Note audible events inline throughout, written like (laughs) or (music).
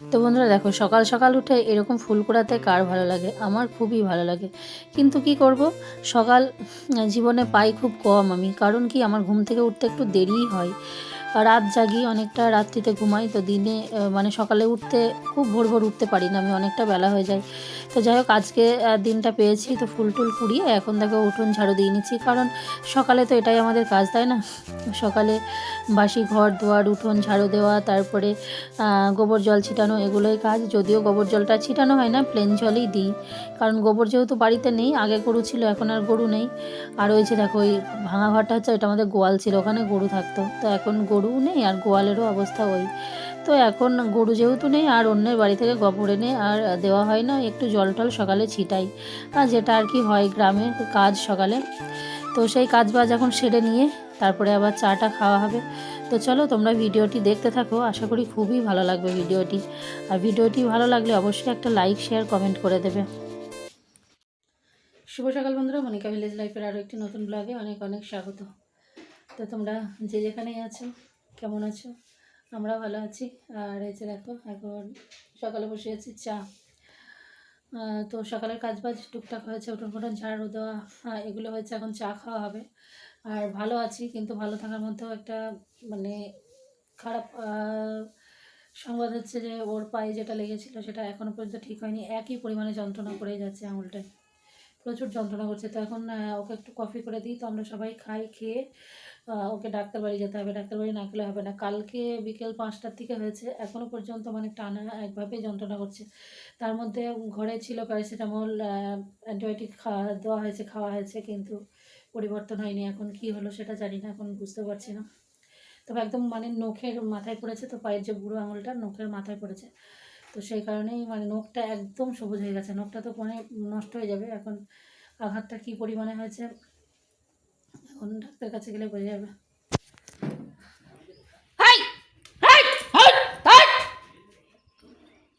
তো বন্ধুরা দেখো, সকাল সকাল উঠে এরকম ফুল কুড়াতে কার ভালো লাগে? আমার খুবই ভালো লাগে। কিন্তু কি করব? সকাল, জীবনে পাই খুব কম আমি। কারণ কি, আমার ঘুম থেকে উঠতে একটু দেরিই হয়। রাত জাগি অনেকটা রাত্রিতে ঘুমাই, তো দিনে মানে সকালে উঠতে খুব ভোর ভোর উঠতে পারি না। আমি অনেকটা বেলা হয়ে যায়। তো যাই হোক, আজকে দিনটা পেয়েছি তো ফুল টুল কুড়িয়ে এখন দেখো উঠোন ঝাড়ু দিয়ে নিচ্ছি, কারণ সকালে তো এটাই আমাদের কাজ, তাই না? সকালে বাসি ঘর, দুয়ার, উঠোন ঝাড়ু দেওয়া, তারপরে গোবর জল ছিটানো, এগুলোই কাজ। যদিও গোবর জলটা ছিটানো হয় না প্লেন জলই দিই, কারণ গোবর যেহেতু বাড়িতে নেই, আগে গরু ছিল, এখন আর গরু নেই। আর ওই যে দেখো, ওই ভাঙা ঘরটা হচ্ছে এটা আমাদের গোয়াল ছিল, ওখানে গরু থাকতো। তো এখন গরু নেই, আর গোয়ালেরও অবস্থা ওই। তো এখন গরু যেহেতু নেই, আর অন্যের বাড়ি থেকে গোবর এনে আর দেওয়া হয় না, একটু জল টল সকালে ছিটাই। আর যেটা আর কি হয় গ্রামের কাজ সকালে। তো সেই কাজ বাজ এখন সেরে নিয়ে তারপরে আবার চাটা খাওয়া হবে। তো চলো তোমরা ভিডিওটি দেখতে থাকো, আশা করি খুবই ভালো লাগবে ভিডিওটি। আর ভিডিওটি ভালো লাগলে অবশ্যই একটা লাইক, শেয়ার, কমেন্ট করে দেবে। শুভ সকাল বন্ধুরা, মনিকা ভিলেজ লাইফের আরও একটি নতুন ব্লগে অনেক অনেক স্বাগত। তো তোমরা যে যেখানেই আছো, কেমন আছো? আমরা ভালো আছি। আর এই যে দেখো, এখন সকালে বসে আছি চা। তো সকালের কাজ বাজ টুকটাক হয়েছে, উঠোন ফুটন ঝাড়ু দেওয়া এগুলো হয়েছে, এখন চা খাওয়া হবে। আর ভালো আছি, কিন্তু ভালো থাকার মধ্যেও একটা মানে খারাপ সংবাদ হচ্ছে যে ওর পায়ে যেটা লেগেছিল, সেটা এখনও পর্যন্ত ঠিক হয়নি। একই পরিমাণে যন্ত্রণা করে যাচ্ছে আঙুলটায়। প্রচুর যন্ত্রণা করছে। তো এখন ওকে একটু কফি করে দিই। তো আমরা সবাই খাই, খেয়ে ওকে ডাক্তার বাড়ি যেতে হবে, ডাক্তার বাড়ি না গেলে হবে না। কালকে বিকেল পাঁচটার থেকে হয়েছে এখনও পর্যন্ত মানে টানা একভাবেই যন্ত্রণা করছে। তার মধ্যে ঘরে ছিল প্যারাসিটামল অ্যান্টিবায়োটিক খাওয়া, দেওয়া হয়েছে, খাওয়া হয়েছে, কিন্তু পরিবর্তন হয়নি। এখন কি হলো সেটা জানি না, এখন বুঝতে পারছি না। তবে একদম মানে নখের মাথায় পড়েছে তো, পায়ের যে বুড়ো আঙুলটা, নখের মাথায় পড়েছে। তো সেই কারণেই মানে নখটা একদম সবুজ হয়ে গেছে। নখটা তো মানে নষ্ট হয়ে যাবে। এখন আঘাতটা কী পরিমাণে হয়েছে এখন ডাক্তার কাছে গেলে বোঝা যাবে!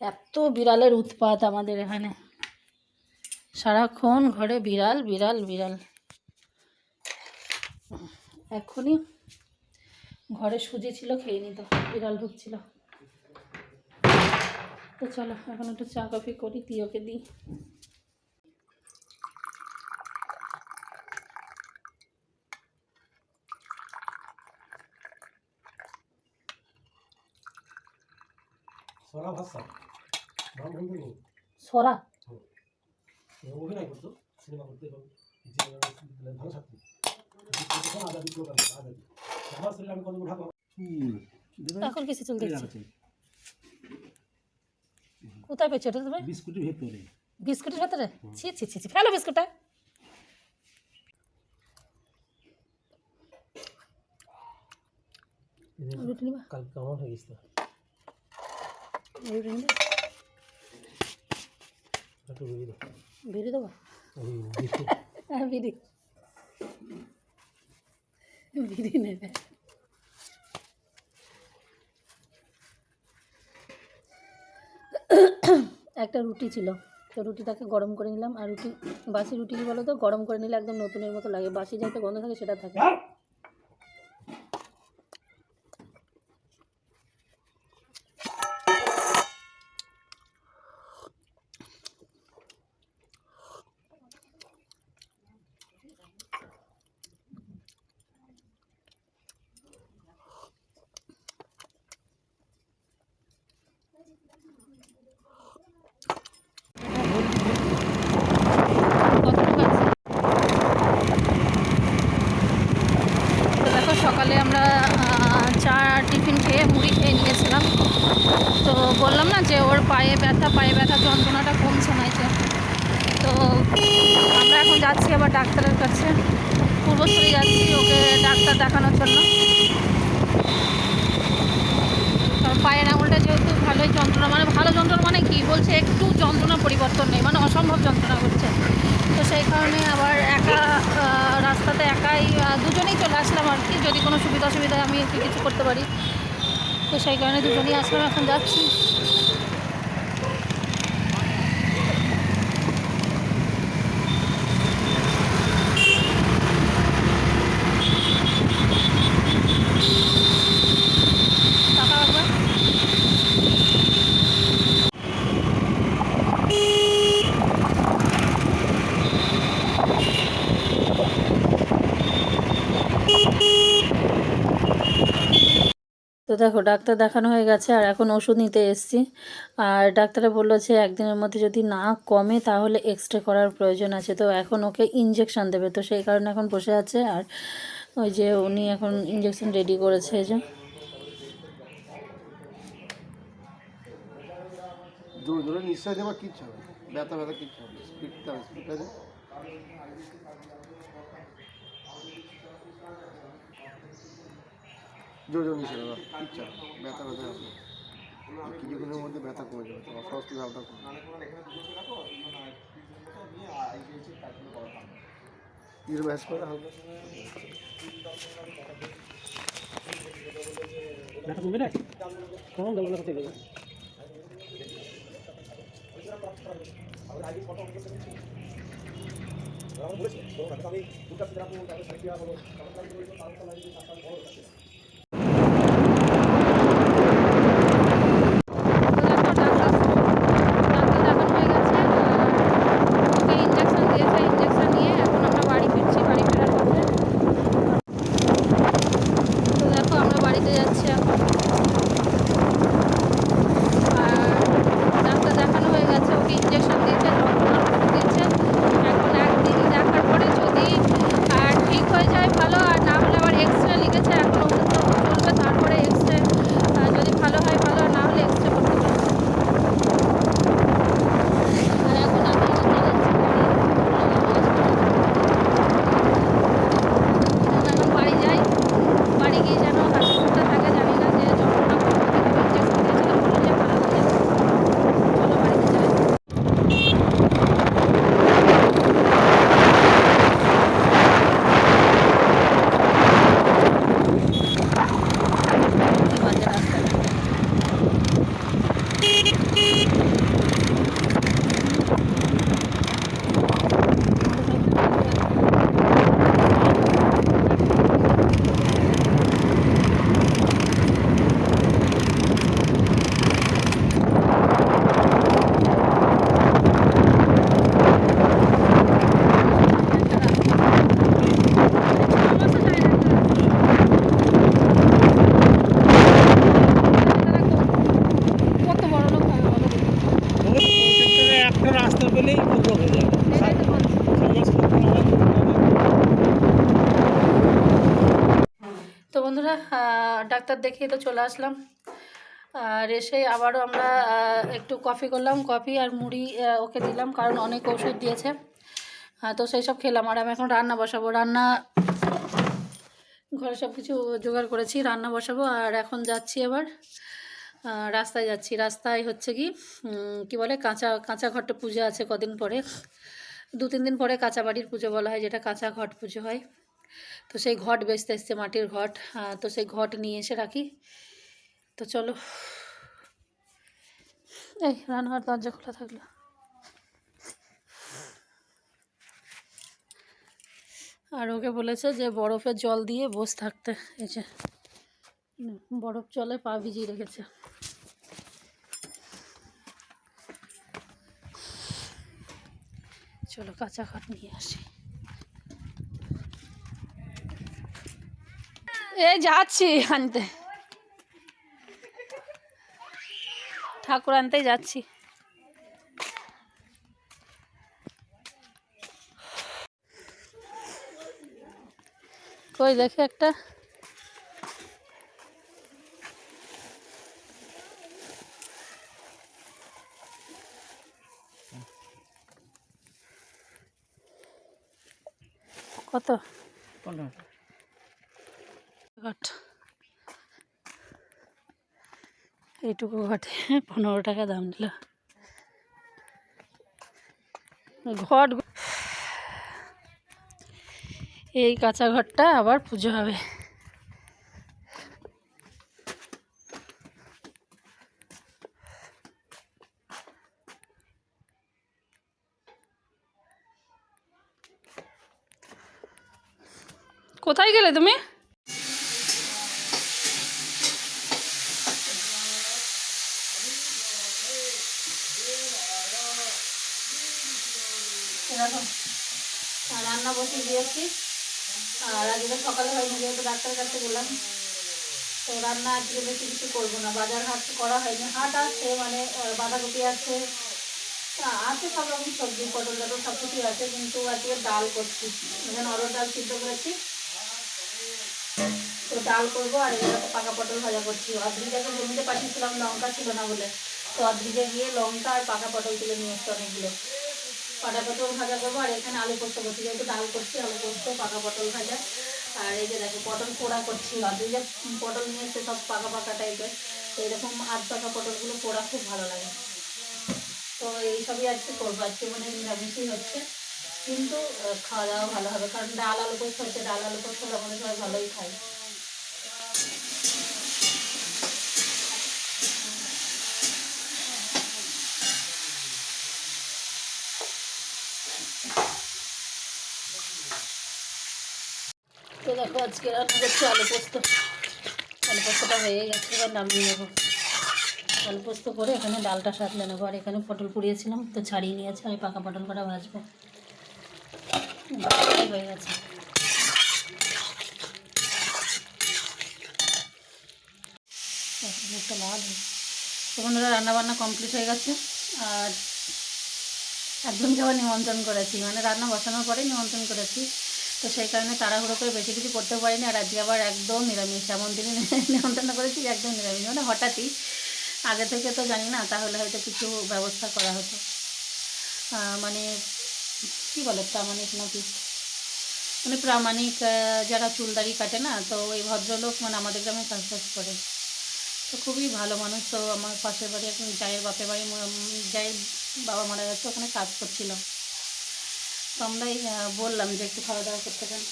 এত বিড়ালের উৎপাত আমাদের এখানে। সারাক্ষণ ঘরে বিড়াল বিড়াল বিড়াল। এখনই ঘরে সুজি ছিল, খেয়ে নিত, বিড়াল ঢুকছিল। তো চলো, এখন একটু চা কফি করি তিওকে দিই। সরা ভাষা। নাম বন্ধু নেই সরা। এ অভিনয় করতো সিনেমা করতে এবং যে ভালো ছাত্রী তখন আজাদি প্রোগ্রাম আজাদি। আমার শরীরে আমি কতগুলো ভাগ এখন কিছু চুল দেখছি কোথায় পেয়েছ এটা তুমি? বিস্কুটের ভেতরে। বিস্কুটের ভেতরে? ছি ছি ছি ছি। ফেলো বিস্কুটটা। রুটি নিবা। কাল কেমন হয়ে গেছিল রুটি নিবা একটু বেরিয়ে দাও বিড়ি একটা রুটি ছিল। তো রুটিটাকে গরম করে নিলাম। আর রুটি, বাসি রুটি বলো তো গরম করে নিলে একদম নতুনের মতো লাগে। বাসি যে একটা গন্ধ থাকে, সেটা থাকে কতটুকু আছে? তো দেখো সকালে আমরা আহ, চা টিফিন খেয়ে মুড়ি খেয়ে নিয়েছিলাম তো বললাম না যে ওর পায়ে ব্যথা পায়ে ব্যথা যন্ত্রণাটা কমছে যে। তো আমরা এখন যাচ্ছি আবার ডাক্তারের কাছে। পূর্বস্থলী যাচ্ছি ওকে ডাক্তার দেখানোর জন্য। পায়ের আঙুলটা যেহেতু ভালোই যন্ত্রণা মানে ভালো যন্ত্রণা মানে কি? বলছে একটু যন্ত্রণা পরিবর্তন নেই মানে অসম্ভব যন্ত্রণা করছে তো সেই কারণে আবার একা রাস্তাতে একাই দুজনেই চলে আসলাম আর কি। যদি কোনো সুবিধা অসুবিধা আমি কিছু করতে পারি। তো সেই কারণে দুজনেই আসলাম এখন যাচ্ছি টাকা রাখবে দেখো, ডাক্তার দেখানো হয়ে গেছে আর এখন ওষুধ নিতে এসেছি। আর ডাক্তারে বলল যে একদিনের মধ্যে যদি না কমে তাহলে এক্স রে করার প্রয়োজন আছে। তো এখন ওকে ইঞ্জেকশান দেবে। তো সেই কারণে এখন বসে আছে আর ওই যে উনি এখন ইঞ্জেকশন রেডি করেছে যে। আছে জোরে জোরে নিঃশ্বাস নেওয়া কিচ্ছু হবে না। ব্যথা ব্যথা হবে না। কিছুক্ষণের মধ্যে ব্যথা কমে যাবে তো অস্বস্তি ভাবটা কমে ইউর ম্যাচ করে হালকা। ব্যথা কমবে না? কেমন যাব না? থেকে ইঞ্জেকশন ডাক্তার দেখিয়ে তো চলে আসলাম। আর এসে আবারও আমরা একটু কফি করলাম। কফি আর মুড়ি ওকে দিলাম কারণ অনেক ওষুধ দিয়েছে। তো সেই সব খেলাম। আর আমি এখন রান্না বসাবো। রান্না ঘরে সব কিছু জোগাড় করেছি রান্না বসাবো। আর এখন যাচ্ছি আহ, রাস্তায় যাচ্ছি। রাস্তায় হচ্ছে কি কি বলে কাঁচা কাঁচা ঘরটা পুজো আছে কদিন পরে। দু তিন দিন পরে কাঁচা বাড়ির পুজো বলা হয় যেটা কাঁচা ঘট পুজো হয়। তো সেই ঘট বেচতে এসছে মাটির ঘট তো সেই ঘট নিয়ে এসে রাখি। তো চলো। এই রান্নাঘর দরজা খোলা থাকল। আর ওকে বলেছে যে বরফের জল দিয়ে বসে থাকতে। এই যে, বরফ জলে পা ভিজিয়ে রেখেছে। চলো কাঁচা ঘট নিয়ে আসি। এই যাচ্ছি আনতে। ঠাকুর আনতেই যাচ্ছি। কই দেখি একটা। কত? ঘট। এইটুকু ঘটে, পনেরো টাকা দাম নিল ঘট এই কাঁচা ঘরটা আবার পুজো হবে। কোথায় গেলে তুমি? ডাক্তারের কাছে গেলাম। তো রান্না আজকে বেশি কিছু করব না। বাজার হাট করা হয়নি। হাট আছে মানে বাঁধাকপি আছে। আছে সব রকম সবজি, পটল টটল সব কিছুই আছে, কিন্তু আজকে ডাল করছি। এখানে অরড় ডাল সিদ্ধ করেছি। তো ডাল করব আর তো পাকা পটল ভাজা করছি। অদ্রিজাকে জমিতে পাঠিয়েছিলাম, লঙ্কা ছিল না বলে। তো অদ্রিজা গিয়ে লঙ্কা আর পাকা পটল তুলে নিয়ে এসছে অনেকগুলো। পাকা পটল ভাজা করব, আর এখানে আলু পোস্ত করছি, যেহেতু ডাল করছি, আলু পোস্ত, পাকা পটল ভাজা। আর এই যে দেখো, পটল পোড়া করছি আর যে পটল নিয়ে এসছে সব পাকা পাকা টাইপের তো এরকম আধ পাকা পটলগুলো পোড়া খুব ভালো লাগে। তো এই সবই আজকে করব, আজকে মানে নিরামিষই হচ্ছে। কিন্তু খাওয়া দাওয়া ভালো হবে, কারণ ডাল আলু পোস্ত হচ্ছে, ডাল আলু পোস্ত হলে আমাদের সবাই ভালোই খাই তো দেখো আজকে রান্না করছি আলু পোস্ত। আলু পোস্তটা হয়ে গেছে, এবার নামিয়ে নেব। আলু পোস্ত করে এখানে ডালটা সাতলে নেব। আর এখানে পটল পুড়িয়েছিলাম, তো ছাড়িয়ে নিয়েছি, আমি পাকা পটল করা ভাজবো। হয়ে গেছে। একটা হয়েছে। তো বন্ধুরা, রান্নাবান্না কমপ্লিট হয়ে গেছে। আর একজনকে আবার নিমন্ত্রণ করেছি। মানে রান্না বসানোর পরে নিমন্ত্রণ করেছি। তো সেই কারণে তাড়াহুড়ো করে বেশি কিছু করতে পারিনি আর আজকে আবার একদম নিরামিষ। এমন দিনে (laughs) নিমন্ত্রণ করেছি, একদম নিরামিষ। মানে হঠাৎই, আগে থেকে তো জানি না, তাহলে হয়তো কিছু ব্যবস্থা করা হতো। মানে কী বলে প্রামাণিক নাকি? মানে প্রামাণিক যারা চুলদারি কাটে না, তো ওই ভদ্রলোক মানে আমাদের গ্রামে কাজ টাজ করে। তো খুবই ভালো মানুষ, তো আমার পাশের বাড়ি এখন জায়ের বাপের বাড়ি জায়ের বাবা মারা গেছে, ওখানে কাজ করছিল। তো আমরাই বললাম যে একটু খাওয়া দাওয়া করতে পারেন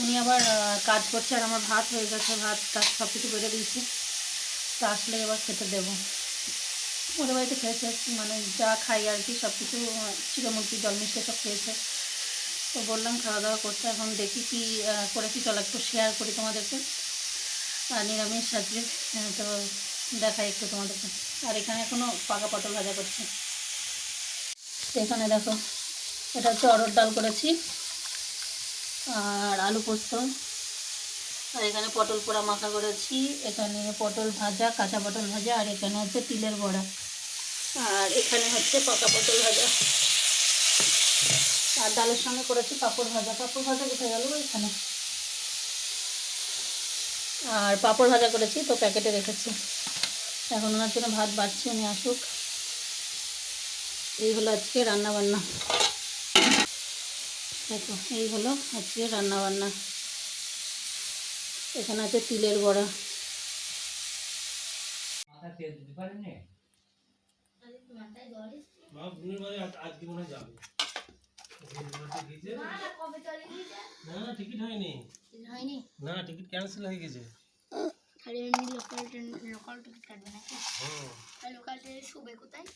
উনি আবার কাজ করছে আর আমার ভাত হয়ে গেছে, ভাত টাত সব কিছু বেড়ে দিয়েছি। তো আসলে এবার খেতে দেবো। ওদের বাড়িতে খেয়েছে মানে যা খাই আর কি সব কিছু চিড়মুরগি জল মিশিয়ে সব খেয়েছে। তো বললাম খাওয়া দাওয়া করতে, এখন দেখি কি করেছি। চলো একটু শেয়ার করি তোমাদেরকে। আর নিরামিষ আজকে তো দেখাই একটু তোমাদেরকে। আর এখানে এখনও পাকা পটল ভাজা করছি। এখানে দেখো, এটা হচ্ছে অরড় ডাল করেছি। আর আলু পোস্ত। আর এখানে পটল পোড়া মাখা করেছি। এখানে পটল ভাজা, কাঁচা পটল ভাজা, আর এখানে হচ্ছে তিলের বড়া। আর এখানে হচ্ছে পাকা পটল ভাজা। আর ডালের সঙ্গে করেছি পাঁপড় ভাজা। পাঁপড় ভাজা কোথায় গেল এখানে? আর পাঁপড় ভাজা করেছি, তো প্যাকেটে রেখেছি। এখন ওনার জন্য ভাত বাড়ছি, উনি আসুক। এই হলো আজকে রান্না বান্না দেখো এই হলো আজকে রান্না বান্না এখানে আছে তিলের বড়া। না না টিকিট হয়নি। হয়নি? না টিকিট ক্যান্সেল হয়ে গেছে। খালি এমনি লোকাল ট্রেন লোকাল টিকিট কাটবে নাকি? লোকাল ট্রেনে শুবে কোথায়?